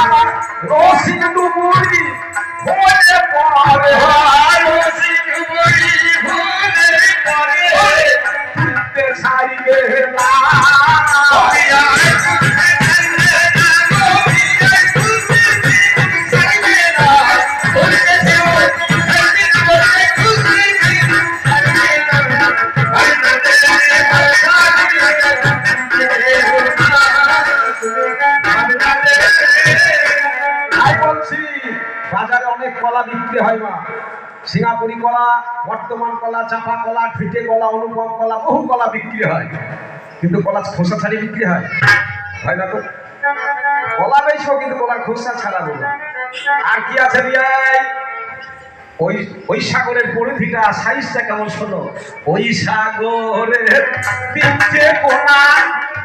আমার ডুবুরি হয়ে পড়ে তাই বলছি, বাজারে অনেক কলা বিক্রি হয় মা। সিঙ্গাপুরি কলা, বর্তমান কলা, চাপা কলা ঠুটে কলা, অনুপম কলা, বহু কলা বিক্রি হয়। কিন্তু কলা খোসা ছাড়ি বিক্রি হয়। হয় না তো? কলা বেশো কিন্তু কলার খোসা ছাড়া দেবো আর কি আছে ওই ওই সাগরের পরিধিটা, সাইজটা কেমন শোনো? ওই সাগরের তিনটে কোনা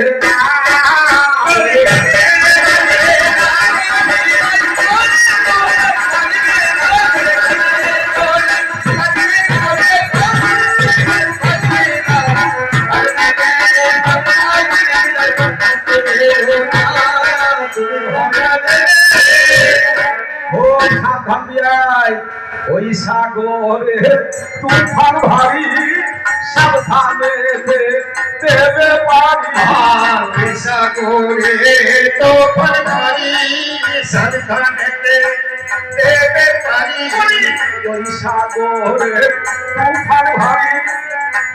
Yeah. সাবধান বিয়াই ওই সাগরে তুফান ভারী সাবধানে দেবে পারি সাগরে তো পারি সরকারেতে দেবে পারি ওই সাগরে তুফান ভারী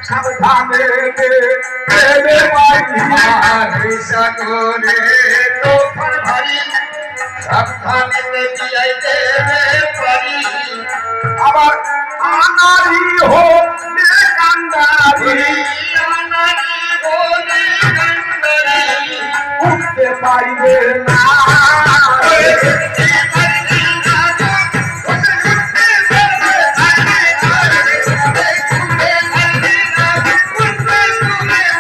সাবধানে দেবে পারি সাগরে তো পারি সাবধানে দিয়াই দেবে পারি। আবার আনারি হোক কান্দারি আনারি বলে কান্দারি। উঠতে পারবে না।